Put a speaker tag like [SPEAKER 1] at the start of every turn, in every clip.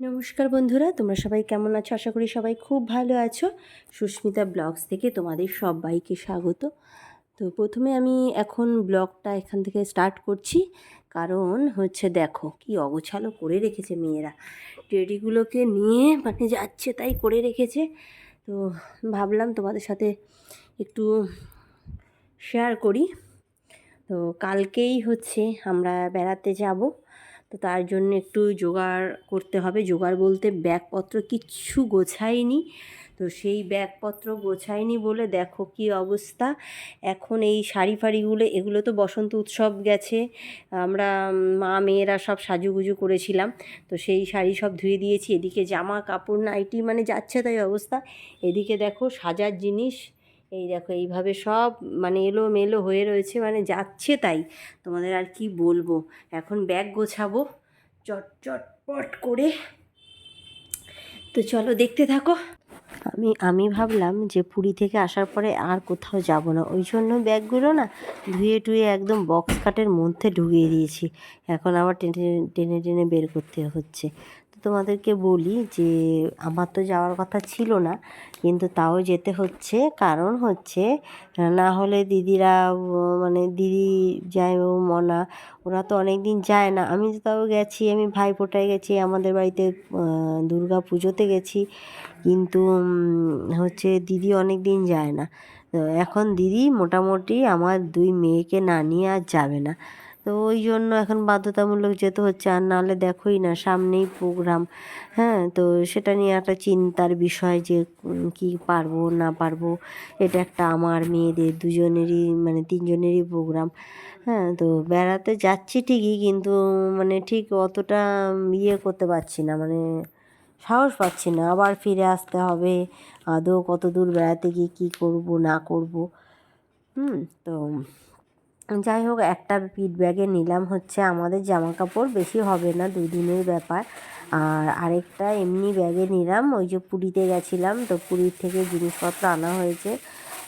[SPEAKER 1] নমস্কার বন্ধুরা, তোমরা সবাই কেমন আছো? আশা করি সবাই খুব ভালো আছো। সুস্মিতা ব্লগস থেকে তোমাদের সবাইকে স্বাগত। তো প্রথমে আমি এখন ব্লগটা এখান থেকে স্টার্ট করছি। কারণ হচ্ছে দেখো, কি অগোছালো করে রেখেছে মেয়েরা। টেডিগুলোকে নিয়ে মানে যাচ্ছে তাই করে রেখেছে। তো ভাবলাম তোমাদের সাথে একটু শেয়ার করি। তো কালকেই হচ্ছে আমরা বেড়াতে যাব। তো তার জন্য একটু জোগাড় করতে হবে। জোগাড় বলতে ব্যাগপত্র কিচ্ছু গোছায়নি। তো সেই ব্যাগপত্র গোছায়নি বলে দেখো কি অবস্থা। এখন এই শাড়ি ফাড়িগুলো এগুলো তো বসন্ত উৎসব গেছে। আমরা মা মেয়েরা সব সাজুগুজু করেছিলাম। তো সেই শাড়ি সব ধুয়ে দিয়েছি। এদিকে জামা কাপড় নাইটি মানে যাচ্ছে তাই অবস্থা। এদিকে দেখো সাজার জিনিস। এই দেখো, এইভাবে সব মানে এলো মেলো হয়ে রয়েছে মানে যাচ্ছে তাই। তোমাদের আর কি বলব? এখন ব্যাগ গোছাবো চট চটপট করে। তো চলো দেখতে থাকো। আমি আমি ভাবলাম যে পুরী থেকে আসার পরে আর কোথাও যাব না। ওই জন্য ব্যাগগুলো না ধুয়ে টুয়ে একদম বক্স কাটের মধ্যে ঢুকিয়ে দিয়েছি। এখন আবার টেনে টেনে টেনে বের করতে হচ্ছে। তোমাদেরকে বলি যে, আমার তো যাওয়ার কথা ছিল না, কিন্তু তাও যেতে হচ্ছে। কারণ হচ্ছে, না হলে দিদিরা মানে দিদি যায় ও মনা, ওরা তো অনেক দিন যায় না। আমি তো তাও গেছি, আমি ভাইফোঁটায় গেছি, আমাদের বাড়িতে দুর্গা পুজোতে গেছি। কিন্তু হচ্ছে দিদি অনেক দিন যায় না। এখন দিদি মোটামুটি আমার দুই মেয়েকে না নিয়ে আর যাবে না। তো ওই জন্য এখন বাধ্যতামূলক যেতে হচ্ছে। আর নাহলে দেখোই না, সামনেই প্রোগ্রাম হ্যাঁ তো সেটা নিয়ে একটা চিন্তার বিষয় যে কি পারব, না পারব, এটা একটা আমার, মেয়েদের দুজনেরই মানে তিনজনেরই প্রোগ্রাম হ্যাঁ তো বেড়াতে যাচ্ছি ঠিকই, কিন্তু মানে ঠিক অতটা ইয়ে করতে পারছি না মানে সাহস পাচ্ছি না। আবার ফিরে আসতে হবে, আদৌ কত দূর বেড়াতে গিয়ে কী করব, না করব। হুম, তো যাই হোক, একটা ব্যাগে নিলাম হচ্ছে, আমাদের জামা কাপড় বেশি হবে না, দুদিনের ব্যাপার। আর আরেকটা এমনি ব্যাগে নিলাম, ওই যে পুরীতে গেছিলাম, তো পুরীর থেকে জিনিসপত্র আনা হয়েছে।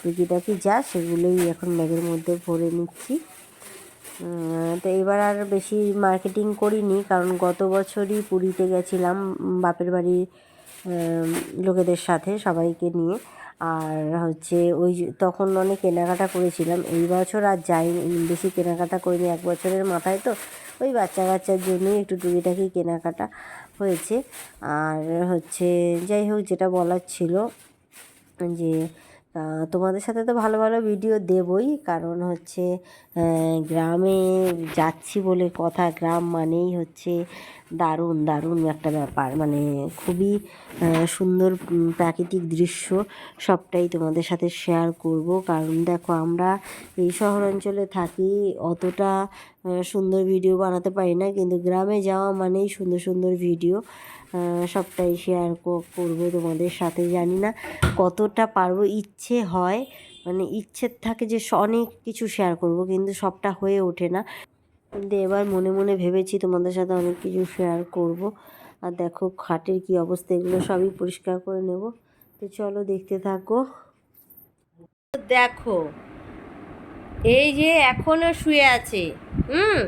[SPEAKER 1] টুকিটাকি যা, সেগুলোই এখন ব্যাগের মধ্যে ভরে নিচ্ছি। তো এবার আর বেশি মার্কেটিং করিনি, কারণ গত বছরই পুরীতে গেছিলাম, বাপের বাড়ির লোকেদের সাথে, সবাইকে নিয়ে। আর হচ্ছে ওই তখন অনেক কেনাকাটা করেছিলাম। এই বছর আর যাই বেশি কেনাকাটা করিনি, এক বছরের মাথায় তো। ওই বাচ্চা কাচ্চার জন্যই একটু টুকিটাকি কেনাকাটা হয়েছে। আর হচ্ছে যাই হোক, যেটা বলার ছিল যে তোমাদের সাথে তো ভালো ভালো ভিডিও দেবই। কারণ হচ্ছে গ্রামে যাচ্ছি বলে কথা, গ্রাম মানেই হচ্ছে দারুণ দারুণ একটা ব্যাপার। মানে খুবই সুন্দর প্রাকৃতিক দৃশ্য সবটাই তোমাদের সাথে শেয়ার করব। কারণ দেখো, আমরা এই শহর অঞ্চলে থাকি, অতটা সুন্দর ভিডিও বানাতে পারি না। কিন্তু গ্রামে যাওয়া মানেই সুন্দর সুন্দর ভিডিও সবটাই শেয়ার করব তোমাদের সাথে জানি না কতটা পারব, ইচ্ছে হয় মানে ইচ্ছে থাকে যে অনেক কিছু শেয়ার করব, কিন্তু সবটা হয়ে ওঠে না। কিন্তু এবার মনে মনে ভেবেছি তোমাদের সাথে অনেক কিছু শেয়ার করব। আর দেখো খাটের কি অবস্থা, এগুলো সবই পরিষ্কার করে নেব। তো চলো দেখতে থাকো। দেখো, এই যে এখনও শুয়ে আছে, হুম?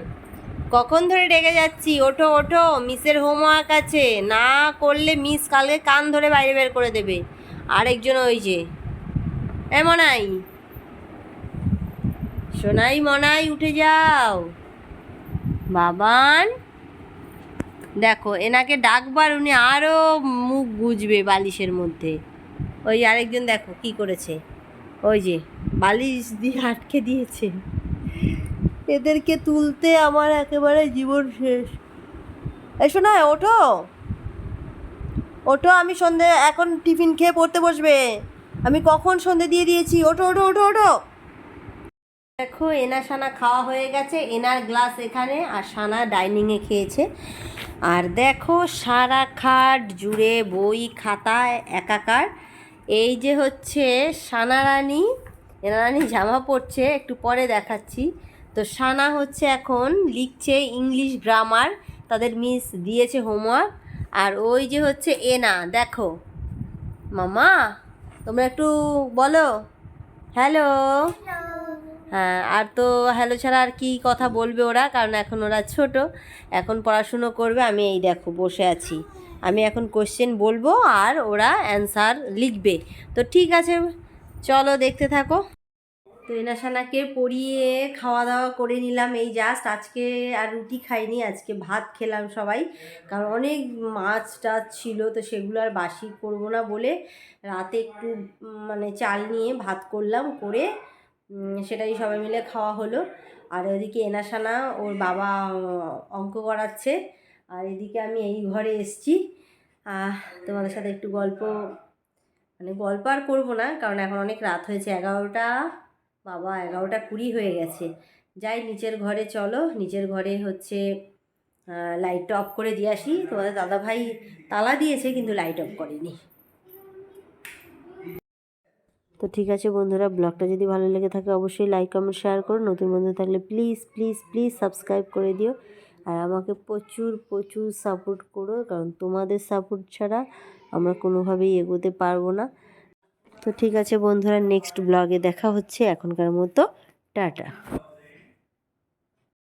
[SPEAKER 1] কখন ধরে ডেকে যাচ্ছি? ওঠো ওঠো, মিসের হোমওয়ার্ক আছে। না করলে মিস কালকে কান ধরে বাইরে বের করে দেবে। আরেকজন ওই যে। এ মনাই। সোনাই মনাই, উঠে যাও। বাবান। দেখো, এনাকে ডাকবার উনি আরও মুখ গুজবে বালিশের মধ্যে। ওই আরেকজন দেখো কি করেছে। ওই যে বালিশ দিয়ে আটকে দিয়েছে। এদেরকে তুলতে আমার একেবারে জীবন শেষ। এসো না ওঠো। ওঠো, আমি সন্ধে, এখন টিফিন খেয়ে পড়তে বসবে। আমি কখন সন্ধে দিয়ে দিয়েছি? ওঠো ওঠো ওঠো ওঠো। দেখো এনা সানা খাওয়া হয়ে গেছে। এনার গ্লাস এখানে, আর সানা ডাইনিংয়ে খেয়েছে। আর দেখো, সারা খাট জুড়ে বই খাতা একাকার। এই যে হচ্ছে সানা রানী এনা রানী জামা পরছে, একটু পরে দেখাচ্ছি। তো সানা হচ্ছে এখন লিখছে ইংলিশ গ্রামার তাদের মিস দিয়েছে হোমওয়ার্ক। আর ওই যে হচ্ছে এনা দেখো। মামা তোমরা একটু বলো। হ্যালো। হ্যাঁ আর তো হ্যালো ছাড়া আর কি কথা বলবে ওরা কারণ এখন ওরা ছোট। এখন পড়াশুনো করবে আমি এই দেখো বসে আছি। আমি এখন কোশ্চেন বলব আর ওরা অ্যান্সার লিখবে। তো ঠিক আছে চলো দেখতে থাকো। তো এনাসানাকে পরিয়ে খাওয়া দাওয়া করে নিলাম। এই জাস্ট আজকে আর রুটি খাইনি, আজকে ভাত খেলাম সবাই। কারণ অনেক মাছ টাছ ছিল, তো সেগুলো আর বাসি করব না বলে রাতে একটু মানে চাল নিয়ে ভাত করলাম, করে সেটাই সবাই মিলে খাওয়া হলো। আর এদিকে এনাসানা ওর বাবা অঙ্ক করাচ্ছে। আর এদিকে আমি এই ঘরে এসছি। তোমাদের সাথে একটু গল্প মানে গল্প আর করব না, কারণ এখন অনেক রাত হয়েছে, এগারোটা বাবা, এগারোটা কুড়ি হয়ে গেছে। যাই, নিচের ঘরে চলো। নিচের ঘরে হচ্ছে লাইটটা অফ করে দিয়ে আসি। তোমাদের দাদা ভাই তালা দিয়েছে, কিন্তু লাইট অফ করেনি। তো ঠিক আছে বন্ধুরা, ব্লগটা যদি ভালো লেগে থাকে অবশ্যই লাইক কমেন্ট শেয়ার করো। নতুন বন্ধু থাকলে প্লিজ প্লিজ প্লিজ সাবস্ক্রাইব করে দিও। আর আমাকে প্রচুর প্রচুর সাপোর্ট করো, কারণ তোমাদের সাপোর্ট ছাড়া আমরা কোনোভাবেই এগোতে পারব না। তো ঠিক আছে বন্ধুরা নেক্সট ব্লগে দেখা হচ্ছে এখনকার মতো টাটা।